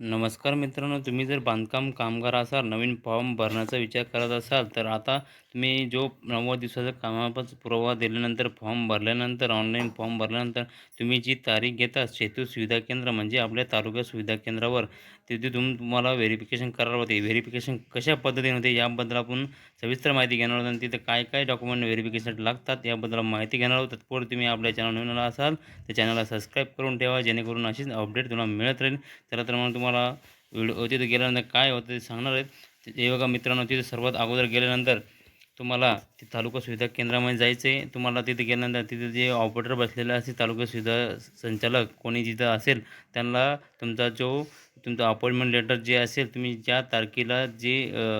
नमस्कार मित्रांनो तुम्ही जर बांधकाम कामगार असाल नवीन फॉर्म भरण्याचा विचार करत असाल तर आता तुम्ही जो नव्वद दिवसाचा कामापास पुरावा दिल्यानंतर फॉर्म भरल्यानंतर ऑनलाईन फॉर्म भरल्यानंतर तुम्ही जी तारीख घेता सेतू सुविधा केंद्र म्हणजे आपल्या तालुका सुविधा केंद्रावर तिथे तुम तुम्हाला व्हेरिफिकेशन करावं होते व्हेरिफिकेशन कशा पद्धतीने होते याबद्दल आपण सविस्तर माहिती घेणार आहोत आणि तिथे काय काय डॉक्युमेंट व्हेरिफिकेशन लागतात याबद्दल माहिती घेणार आहोत. तत्पूर्वी तुम्ही आपल्या चॅनल नवीन असाल तर चॅनलला सबस्क्राईब करून ठेवा जेणेकरून अशीच अपडेट तुम्हाला मिळत राहील. चला तर मग तुम्हाला तुम्हाला व्हिडिओ तिथे गेल्यानंतर काय होतं ते सांगणार आहेत. ते बघा मित्रांनो तिथे सर्वात अगोदर गेल्यानंतर तुम्हाला ते तालुका सुविधा केंद्रामध्ये जायचं आहे तुम्हाला तिथे गेल्यानंतर तिथे जे ऑपरेटर बसलेले असतील तालुका सुविधा संचालक कोणी जिथं असेल त्यांना तुमचा जो तुमचं अपॉइंटमेंट लेटर जे असेल तुम्ही ज्या तारखेला जे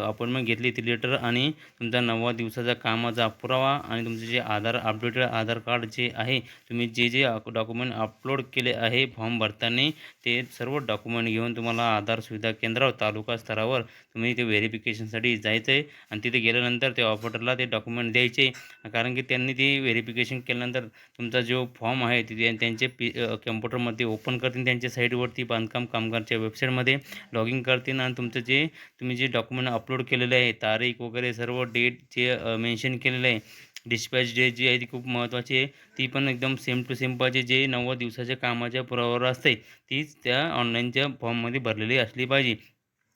अपॉइंटमेंट घेतली ती लेटर आणि तुमचा नव्वद दिवसाचा कामाचा पुरावा आणि तुमचे जे आधार अपडेटेड आधार कार्ड जे आहे तुम्ही जे जे डॉक्युमेंट अपलोड केले आहे फॉर्म भरताना ते सर्व डॉक्युमेंट घेऊन तुम्हाला आधार सुविधा केंद्रावर तालुका स्तरावर तुम्ही ते व्हेरिफिकेशनसाठी जायचं आहे आणि तिथे गेल्यानंतर ते ऑपरेटरला ते डॉक्युमेंट द्यायचे. कारण की त्यांनी ते व्हेरिफिकेशन केल्यानंतर तुमचा जो फॉर्म आहे तिथे त्यांचे पी कम्प्युटरमध्ये ओपन करतील त्यांच्या साईटवरती बांधकाम कामगारच्या वेबसाईटमध्ये लॉग इन करतील आणि तुमचं जे तुम्ही जे डॉक्युमेंट अपलोड केलेले आहे तारीख वगैरे सर्व डेट जे मेन्शन केलेलं आहे डिस्पॅच डेट जी आहे ती खूप महत्त्वाची आहे. ती पण एकदम सेम टू सेम पाहिजे. जे नव्वद दिवसाच्या कामाच्या पुरावर असते तीच त्या ऑनलाईनच्या फॉर्ममध्ये भरलेली असली पाहिजे.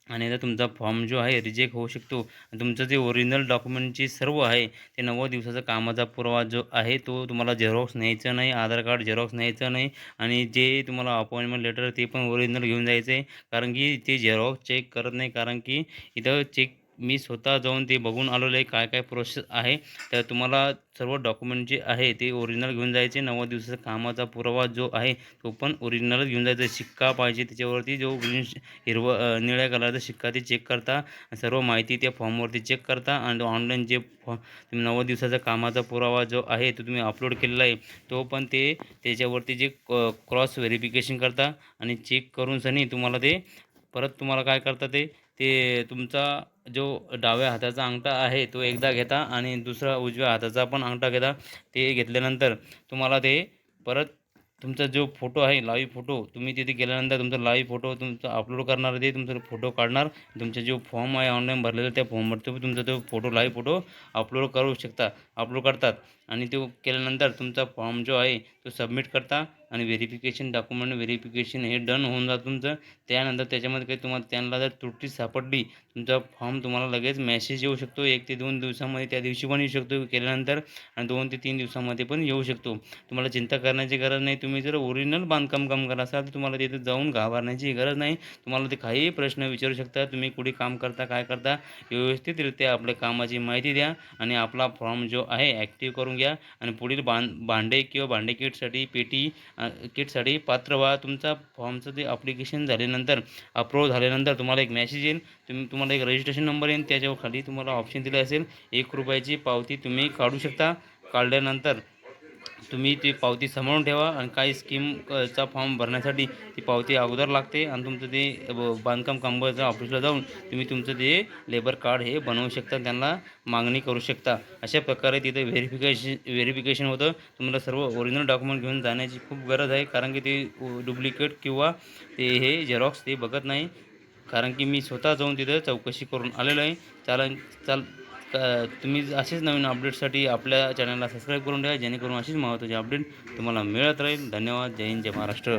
आणि आता तुमचा फॉर्म जो आहे रिजेक्ट होऊ शकतो. तुमचं जे ओरिजिनल डॉक्युमेंटची सर्व आहे ते नव्वद दिवसाचा कामाचा पुरावा जो आहे तो तुम्हाला झेरॉक्स न्यायचा नाही आधार कार्ड झेरॉक्स न्यायचं नाही. आणि जे तुम्हाला अपॉइंटमेंट लेटर ते पण ओरिजिनल घेऊन जायचं आहे कारण की ते झेरॉक्स चेक करत नाही. कारण की इथं चेक मी स्वतः जाऊन ते बघून आलेलो आहे काय काय प्रोसेस आहे. तर तुम्हाला सर्व डॉक्युमेंट जे आहे ते ओरिजिनल घेऊन जायचे. नव्वद दिवसाचा कामाचा पुरावा जो आहे तो पण ओरिजिनलच घेऊन जायचा. शिक्का पाहिजे त्याच्यावरती जो ग्रीन हिरवा निळ्या कलरचा शिक्का ते चेक करता. सर्व माहिती त्या फॉर्मवरती चेक करता. आणि ऑनलाईन जे फॉ तुम्ही नव्वद दिवसाचा कामाचा पुरावा जो आहे तो तुम्ही अपलोड केलेला आहे तो पण ते त्याच्यावरती जे क्रॉस व्हेरिफिकेशन करता. आणि चेक करून सनी तुम्हाला ते परत तुम्हाला काय करता ते ते तुमचा जो डाव्या हाताचा अंगठा आहे तो एकदा घेता आणि दुसरा उजव्या हाताचा पण अंगठा घेता ते घेतल्यानंतर तुम्हाला ते परत तुमचा जो फोटो आहे लाईव्ह फोटो तुम्ही तिथे गेल्यानंतर तुमचा लाईव्ह फोटो तुमचा अपलोड करणार ते तुमचा फोटो काढणार तुमचा जो फॉर्म आहे ऑनलाईन भरलेला त्या फॉर्मवर तुम्ही तुमचा तो फोटो लाईव्ह फोटो अपलोड करू शकता अपलोड करतात. आणि तो केल्यानंतर तुमचा फॉर्म जो आहे तो सबमिट करता. आणि व्हेरिफिकेशन डॉक्युमेंट व्हेरिफिकेशन हे डन होऊन जातं तुमचं. त्यानंतर त्याच्यामध्ये काही तुम्हाला त्यांना जर त्रुटी सापडली तुमचा फॉर्म तुम्हाला लगेच मेसेज येऊ शकतो. एक ते दोन दिवसामध्ये त्या दिवशी पण येऊ शकतो केल्यानंतर आणि दोन ते तीन दिवसामध्ये पण येऊ शकतो. तुम्हाला चिंता करण्याची गरज नाही. तुम्ही जर ओरिजिनल बांधकाम काम करत असाल तर तुम्हाला तिथे जाऊन घाबरण्याची गरज नाही. तुम्हाला ते काही प्रश्न विचारू शकता. तुम्ही कुठे काम करता काय करता व्यवस्थितरित्या आपल्या कामाची माहिती द्या आणि आपला फॉर्म जो आहे ॲक्टिव्ह करून घ्या. आणि पुढील बां भांडे किंवा भांडे किटसाठी पेटी किटसाठी पात्र व्हा. तुमचा फॉर्मचं ते अप्लिकेशन झाल्यानंतर अप्रूव्ह झाल्यानंतर तुम्हाला एक मॅसेज येईल. तुम्ही तुम्हाला एक रजिस्ट्रेशन नंबर येईल. त्याच्यावर खाली तुम्हाला ऑप्शन दिलं असेल. एक रुपयाची पावती तुम्ही काढू शकता. काढल्यानंतर तुम्ही ती पावती सांभाळून ठेवा आणि काही स्कीमचा फॉर्म भरण्यासाठी ती पावती अगोदर लागते आणि तुमचं ते बांधकाम कामगारच्या ऑफिसला जाऊन तुम्ही तुमचं ते लेबर कार्ड हे बनवू शकता त्यांना मागणी करू शकता. अशा प्रकारे तिथे व्हेरिफिकेशन व्हेरिफिकेशन होतं. तुम्हाला सर्व ओरिजिनल डॉक्युमेंट घेऊन जाण्याची खूप गरज आहे कारण की ते डुप्लिकेट किंवा ते हे झेरॉक्स ते बघत नाही. कारण की मी स्वतः जाऊन तिथं चौकशी करून आलेलो आहे. चालन चाल तुम्ही असेच नवीन अपडेटसाठी आपल्या चॅनलला सबस्क्राईब करून ठेवा जेणेकरून अशीच महत्त्वाची अपडेट तुम्हाला मिळत राहील. धन्यवाद. जय हिंद जय महाराष्ट्र.